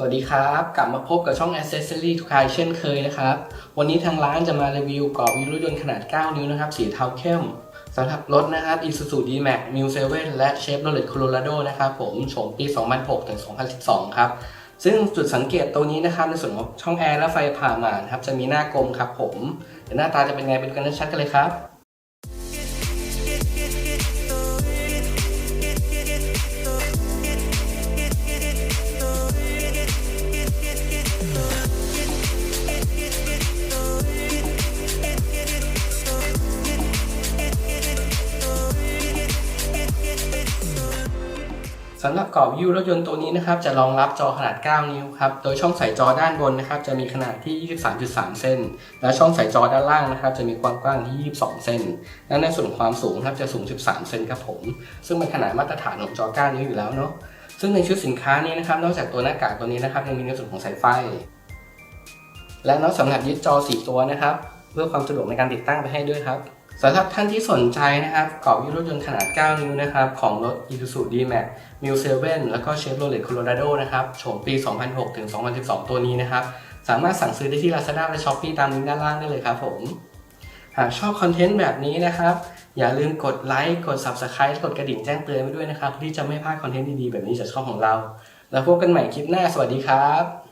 สวัสดีครับ กลับมาพบกับช่อง Accessory ทุกทายเช่นเคยนะครับ วันนี้ทางร้านจะมารีวิวกรอบวิรถยนต์ขนาด 9 นิ้วนะครับ สีเทาเข้มสำหรับรถนะครับ Isuzu D-Max New 7 และ Chevrolet Colorado นะครับผมโฉมปี 2006 ถึง 2012 ครับ ซึ่งจุดสังเกตตัวนี้นะครับ ในส่วนของช่องแอร์และไฟผ่าหมานครับ จะมีหน้ากลมครับผมเดี๋ยวหน้าตาจะเป็นไงเป็นกันชัดกันเลยครับ สำหรับกรอบวิวรถยนต์ตัวนี้นะครับจะรองรับจอขนาด 9 นิ้วครับ โดยช่องใส่จอด้านบนนะครับจะมีขนาดที่ 23.3เซนและช่องใส่จอด้านล่างนะครับจะมีความกว้างที่ 22เซนและในส่วนความสูงครับจะสูง 13 เซนครับผม ซึ่งเป็นขนาดมาตรฐานของจอ 9 นิ้วอยู่แล้วเนาะ ซึ่งในชุดสินค้านี้นะครับ นอกจากตัวหน้ากากตัวนี้นะครับยังมีในส่วนของสายไฟ และน็อตสำหรับยึดจอ 4 ตัวนะครับ เพื่อความสะดวกในการติดตั้งไปให้ด้วยครับ สำหรับท่านที่สนใจนะครับกรอบวิวรถยนต์ขนาด 9 นิ้วนะครับของรถ Isuzu D-Max New 7แล้วก็ Chevrolet Colorado นะครับโฉมปี 2006ถึง2012 ตัวนี้นะครับ สามารถสั่งซื้อได้ที่ Lazada และ Shopee ตามลิงก์ด้านล่างได้เลยครับผม หากชอบคอนเทนต์แบบนี้นะครับ อย่าลืมกดไลค์กด Subscribe กดกระดิ่งแจ้งเตือนไว้ด้วยนะครับเพื่อที่จะไม่พลาดคอนเทนต์ดีๆแบบนี้จากช่องของเรา แล้วพบกันใหม่คลิปหน้าสวัสดีครับ